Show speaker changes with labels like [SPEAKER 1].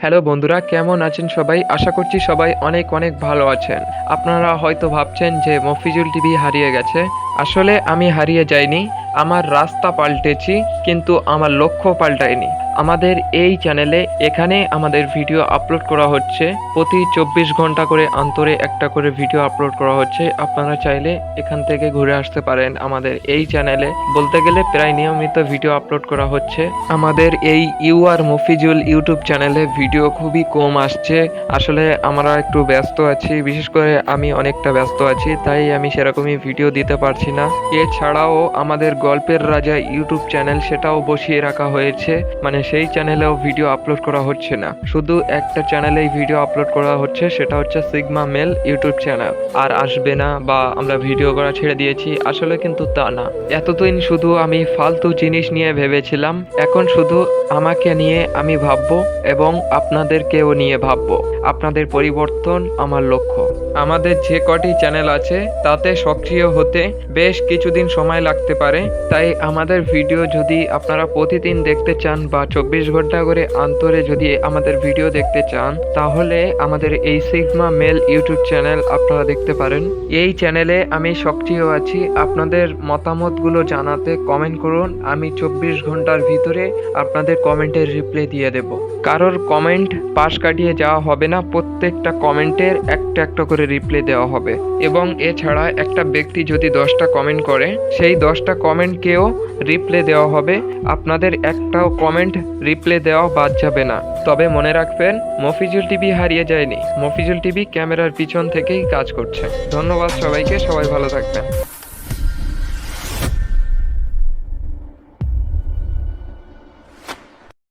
[SPEAKER 1] Hello বন্ধুরা, কেমন আছেন সবাই? আশা করছি সবাই অনেক অনেক ভালো আছেন। আপনারা হয়তো ভাবছেন যে মফিজুল টিভি হারিয়ে গেছে। আসলে আমি হারিয়ে যাইনি, আমার রাস্তা পাল্টেছি, কিন্তু আমার লক্ষ্য পাল্টায়নি। আমাদের এই চ্যানেলে এখানে আমাদের ভিডিও আপলোড করা হচ্ছে। প্রতি চব্বিশ ঘণ্টা করে অন্তরে একটা করে ভিডিও আপলোড করা হচ্ছে। আপনারা চাইলে এখান থেকে ঘুরে আসতে পারেন আমাদের এই চ্যানেলে। বলতে গেলে প্রায় নিয়মিত ভিডিও আপলোড করা হচ্ছে। আমাদের এই ইউ আর মফিজুল ইউটিউব চ্যানেলে ভিডিও খুবই কম আসছে। আসলে আমরা একটু ব্যস্ত আছি, বিশেষ করে আমি অনেকটা ব্যস্ত আছি, তাই আমি সেরকমই ভিডিও দিতে পারছি না এছাড়াও আমাদের গল্পের রাজা ইউটিউব চ্যানেল সেটাও বসিয়ে রাখা হয়েছে। মানে সেই চ্যানেলেও ভিডিও আপলোড করা হচ্ছে না। শুধু একটা চ্যানেলেই ভিডিও আপলোড করা হচ্ছে, সেটা হচ্ছে সিগমা মেল ইউটিউব চ্যানেল। আর আসবে না বা আমরা ভিডিও করা ছেড়ে দিয়েছি, আসলে কিন্তু তা না। এতদিন শুধু আমি ফালতু জিনিস নিয়ে ভেবেছিলাম, এখন শুধু আমাকে নিয়ে আমি ভাববো এবং আপনাদেরকেও নিয়ে ভাববো। আপনাদের পরিবর্তন আমার লক্ষ্য। আমাদের যে কটি চ্যানেল আছে, তাতে সক্রিয় হতে বেশ কিছুদিন সময় লাগতে পারে। তাই আমাদের ভিডিও যদি আপনারা প্রতিদিন দেখতে চান বা চব্বিশ ঘণ্টা করে আন্তরে যদি আমাদের ভিডিও দেখতে চান, তাহলে আমাদের এই সিগমা মেল ইউটিউব চ্যানেল আপনারা দেখতে পারেন। এই চ্যানেলে আমি সক্রিয় আছি। আপনাদের মতামতগুলো জানাতে কমেন্ট করুন। আমি চব্বিশ ঘণ্টার ভিতরে আপনাদের কমেন্টের রিপ্লাই দিয়ে দেব। কারোর কমেন্ট পাশ কাটিয়ে যাওয়া হবে না প্রত্যেকটা কমেন্টের একটা একটা করে রিপ্লাই দেওয়া হবে। এবং এছাড়া একটা ব্যক্তি যদি দশটা কমেন্ট করে, সেই দশটা কমেন্টকেও রিপ্লাই দেওয়া হবে। আপনাদের একটাও কমেন্ট রিপ্লাই দেওয়া বাদ যাবে না। তবে মনে রাখবেন, মফিজুল টিভি হারিয়ে যায়নি। মফিজুল টিভি ক্যামেরার পিছন থেকেই কাজ করছে। ধন্যবাদ সবাইকে, সবাই ভালো থাকবেন।